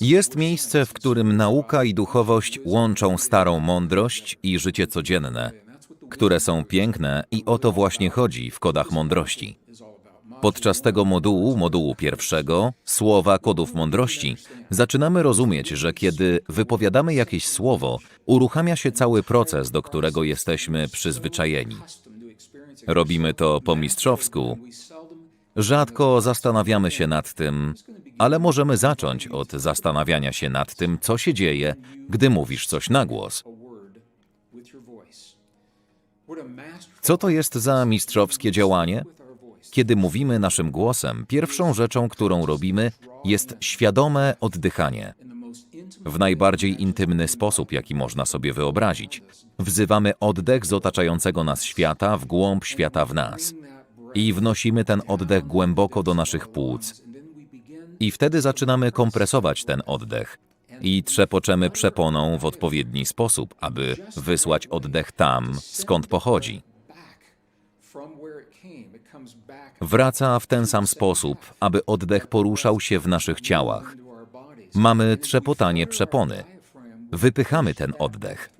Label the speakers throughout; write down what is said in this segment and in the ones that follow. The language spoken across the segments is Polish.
Speaker 1: Jest miejsce, w którym nauka i duchowość łączą starą mądrość i życie codzienne, które są piękne i o to właśnie chodzi w kodach mądrości. Podczas tego modułu, modułu pierwszego, słowa kodów mądrości, zaczynamy rozumieć, że kiedy wypowiadamy jakieś słowo, uruchamia się cały proces, do którego jesteśmy przyzwyczajeni. Robimy to po mistrzowsku. Rzadko zastanawiamy się nad tym, ale możemy zacząć od zastanawiania się nad tym, co się dzieje, gdy mówisz coś na głos. Co to jest za mistrzowskie działanie? Kiedy mówimy naszym głosem, pierwszą rzeczą, którą robimy, jest świadome oddychanie. W najbardziej intymny sposób, jaki można sobie wyobrazić. Wzywamy oddech z otaczającego nas świata w głąb świata w nas. I wnosimy ten oddech głęboko do naszych płuc. I wtedy zaczynamy kompresować ten oddech. I trzepoczemy przeponą w odpowiedni sposób, aby wysłać oddech tam, skąd pochodzi. Wraca w ten sam sposób, aby oddech poruszał się w naszych ciałach. Mamy trzepotanie przepony. Wypychamy ten oddech.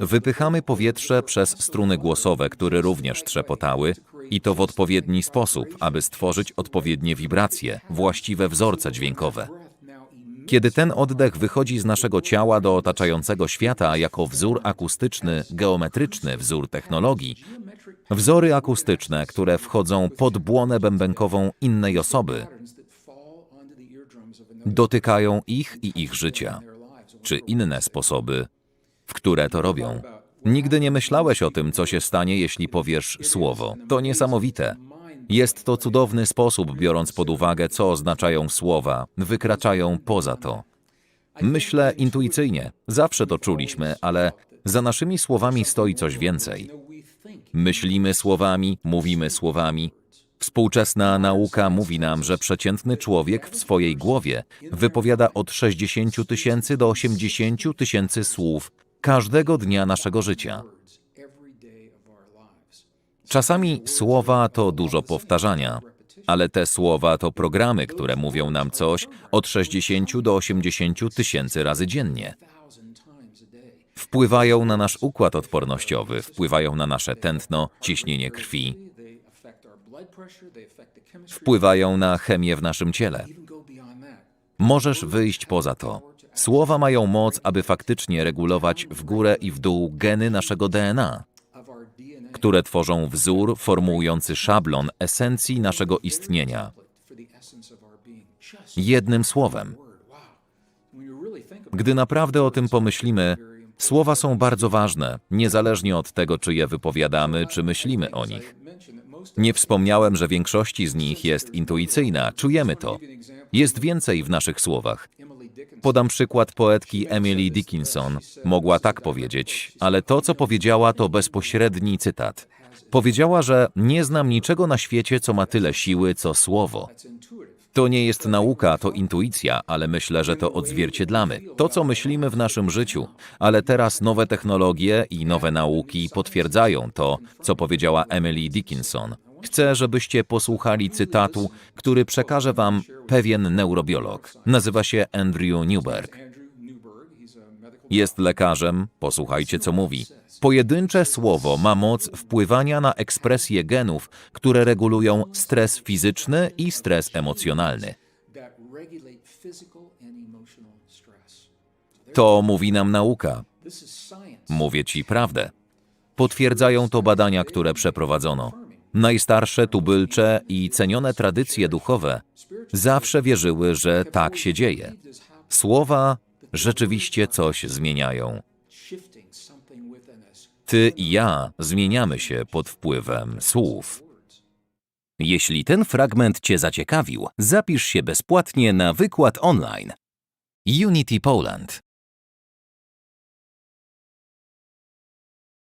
Speaker 1: Wypychamy powietrze przez struny głosowe, które również trzepotały, i to w odpowiedni sposób, aby stworzyć odpowiednie wibracje, właściwe wzorce dźwiękowe. Kiedy ten oddech wychodzi z naszego ciała do otaczającego świata jako wzór akustyczny, geometryczny wzór technologii, wzory akustyczne, które wchodzą pod błonę bębenkową innej osoby, dotykają ich i ich życia, czy inne sposoby, w które to robią. Nigdy nie myślałeś o tym, co się stanie, jeśli powiesz słowo. To niesamowite. Jest to cudowny sposób, biorąc pod uwagę, co oznaczają słowa, wykraczają poza to. Myślę intuicyjnie, zawsze to czuliśmy, ale za naszymi słowami stoi coś więcej. Myślimy słowami, mówimy słowami. Współczesna nauka mówi nam, że przeciętny człowiek w swojej głowie wypowiada od 60 tysięcy do 80 tysięcy słów każdego dnia naszego życia. Czasami słowa to dużo powtarzania, ale te słowa to programy, które mówią nam coś od 60 do 80 tysięcy razy dziennie. Wpływają na nasz układ odpornościowy, wpływają na nasze tętno, ciśnienie krwi, wpływają na chemię w naszym ciele. Możesz wyjść poza to. Słowa mają moc, aby faktycznie regulować w górę i w dół geny naszego DNA, które tworzą wzór formułujący szablon esencji naszego istnienia. Jednym słowem. Gdy naprawdę o tym pomyślimy, słowa są bardzo ważne, niezależnie od tego, czy je wypowiadamy, czy myślimy o nich. Nie wspomniałem, że większości z nich jest intuicyjna, czujemy to. Jest więcej w naszych słowach. Podam przykład poetki Emily Dickinson. Mogła tak powiedzieć, ale to, co powiedziała, to bezpośredni cytat. Powiedziała, że nie znam niczego na świecie, co ma tyle siły, co słowo. To nie jest nauka, to intuicja, ale myślę, że to odzwierciedlamy. To, co myślimy w naszym życiu, ale teraz nowe technologie i nowe nauki potwierdzają to, co powiedziała Emily Dickinson. Chcę, żebyście posłuchali cytatu, który przekaże wam pewien neurobiolog. Nazywa się Andrew Newberg. Jest lekarzem, posłuchajcie co mówi. Pojedyncze słowo ma moc wpływania na ekspresję genów, które regulują stres fizyczny i stres emocjonalny. To mówi nam nauka. Mówię ci prawdę. Potwierdzają to badania, które przeprowadzono. Najstarsze tubylcze i cenione tradycje duchowe zawsze wierzyły, że tak się dzieje. Słowa rzeczywiście coś zmieniają. Ty i ja zmieniamy się pod wpływem słów. Jeśli ten fragment Cię zaciekawił, zapisz się bezpłatnie na wykład online. Unity Poland.